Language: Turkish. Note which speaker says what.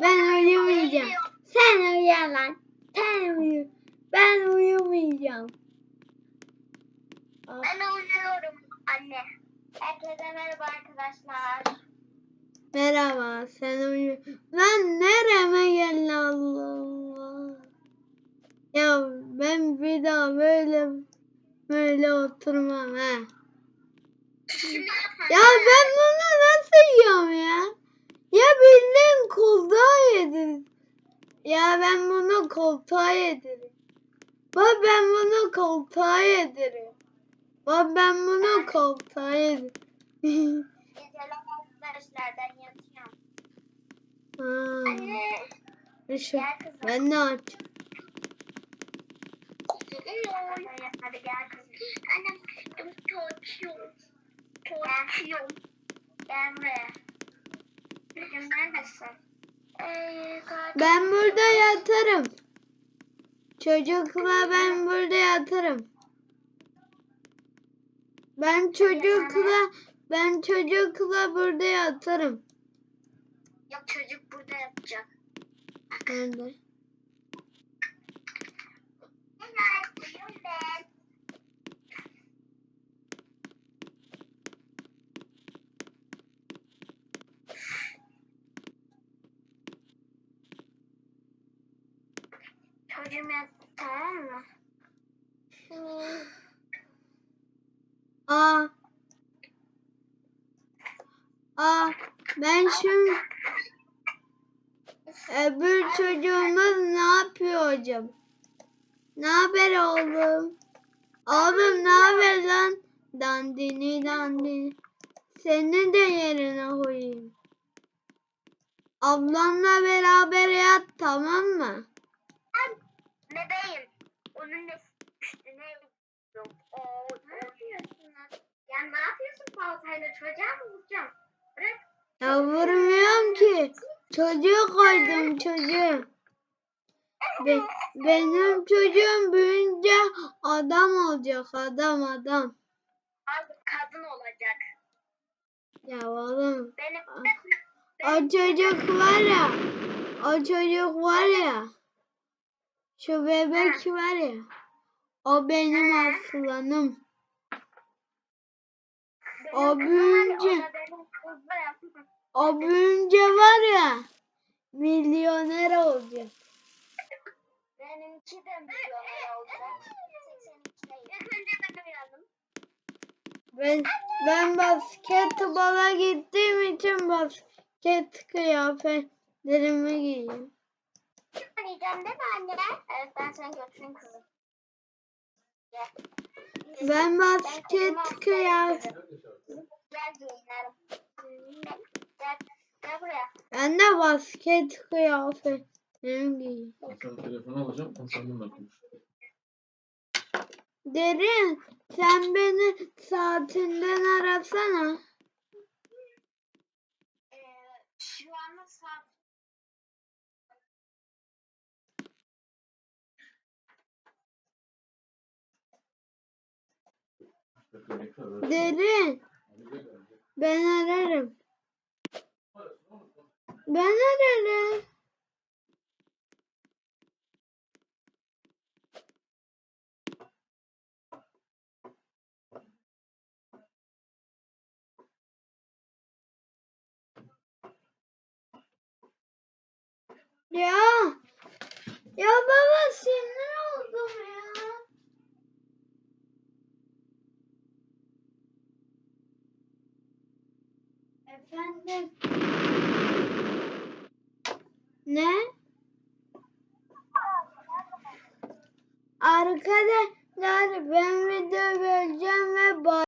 Speaker 1: Ben öyle. Sen uyuyan lan. Sen uyu. Ben uyumayacağım. Of. Ben uyuyorum anne. Herkese merhaba arkadaşlar.
Speaker 2: Merhaba sen uyu. Ben nereme geldi Allah Allah. Ya ben bir daha böyle böyle oturmam ha. ya ben bunu nasıl yiyorum ya? Bildiğin koltuğa yedim. Ya ben bunu koltuğa yedirim. Bak ben bunu koltuğa yedirim. Bak ben bunu koltuğa yedirim.
Speaker 1: geceler arkadaşlar ben yatıyorum.
Speaker 2: ha,
Speaker 1: Anne. kızım.
Speaker 2: ben de aç.
Speaker 1: Hadi gel kızım. Annem. Çocuğum. Gel buraya. Bugün neredesin?
Speaker 2: Ben burada yatarım. Çocukla ben burada yatarım. Ben çocukla ben çocukla burada yatarım.
Speaker 1: Yok çocuk burada yatacak. Ben ben. Yattı tamam mı?
Speaker 2: Aa. Aa ben şimdi öbür çocuğumuz ne yapıyor hocam? Ne haber oğlum? Oğlum ne haber lan? Dandini dandini. Seni de yerine koyayım. Ablanla beraber yat tamam mı?
Speaker 1: Ben bebeğim. Onun da üstüne yok. Oo, ne yapıyorsun lan? Ya ne yapıyorsun paltayla çocuğa mı vuracağım? Bırak.
Speaker 2: Ya vurmuyorum ki. Çocuğu koydum çocuğu. Be- benim çocuğum büyüyünce adam olacak adam adam.
Speaker 1: Abi kadın olacak.
Speaker 2: Ya oğlum
Speaker 1: Benim
Speaker 2: o çocuk var ya o çocuk var ya şu bebek var ya o benim aslanım. o büyüyünce-
Speaker 1: O
Speaker 2: büyüyünce var ya milyoner olacak.
Speaker 1: Benimki de milyoner olacak. Ben.
Speaker 2: Ben ben basketbola gittiğim için basket kıyafetlerimi giyeyim.
Speaker 1: Arayacağım değil mi anne? Evet ben seni götüreyim kızım. Gel.
Speaker 2: Ben basket kıyafet
Speaker 1: Gel giyinelim. Gel. Gel buraya.
Speaker 2: ben de basket kıyafetlerimi giyeyim.
Speaker 3: Akşam telefonu alacağım. Konsantremle konuş.
Speaker 2: Derin sen beni saatinden arasana. Derin ben ararım. Ben ararım. Ya. Ya baba Efendim. Ne? Arkadaşlar ben video böleceğim ve bay